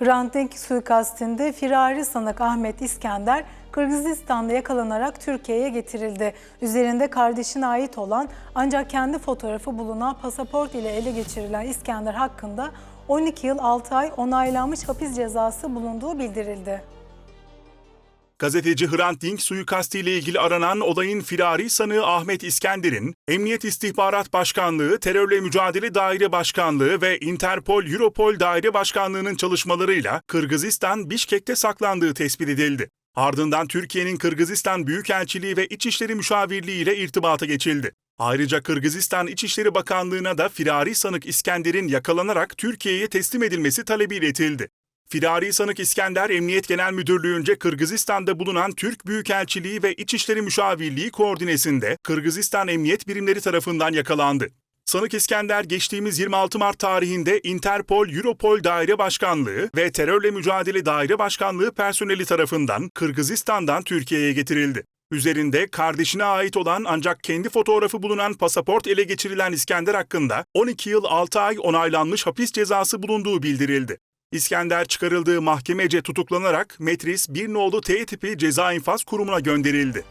Hrant Dink suikastinde firari sanık Ahmet İskender Kırgızistan'da yakalanarak Türkiye'ye getirildi. Üzerinde kardeşine ait olan ancak kendi fotoğrafı bulunan pasaport ile ele geçirilen İskender hakkında 12 yıl 6 ay onaylanmış hapis cezası bulunduğu bildirildi. Gazeteci Hrant Dink suikastiyle ilgili aranan olayın firari sanığı Ahmet İskender'in Emniyet İstihbarat Başkanlığı, Terörle Mücadele Daire Başkanlığı ve Interpol Europol Daire Başkanlığı'nın çalışmalarıyla Kırgızistan Bişkek'te saklandığı tespit edildi. Ardından Türkiye'nin Kırgızistan Büyükelçiliği ve İçişleri Müşavirliği ile irtibata geçildi. Ayrıca Kırgızistan İçişleri Bakanlığı'na da firari sanık İskender'in yakalanarak Türkiye'ye teslim edilmesi talebi iletildi. Firari sanık İskender Emniyet Genel Müdürlüğü'nce Kırgızistan'da bulunan Türk Büyükelçiliği ve İçişleri Müşavirliği koordinesinde Kırgızistan Emniyet Birimleri tarafından yakalandı. Sanık İskender geçtiğimiz 26 Mart tarihinde Interpol Europol Daire Başkanlığı ve Terörle Mücadele Daire Başkanlığı personeli tarafından Kırgızistan'dan Türkiye'ye getirildi. Üzerinde kardeşine ait olan ancak kendi fotoğrafı bulunan pasaport ele geçirilen İskender hakkında 12 yıl 6 ay onaylanmış hapis cezası bulunduğu bildirildi. İskender çıkarıldığı mahkemece tutuklanarak Metris 1 nolu T tipi ceza infaz kurumuna gönderildi.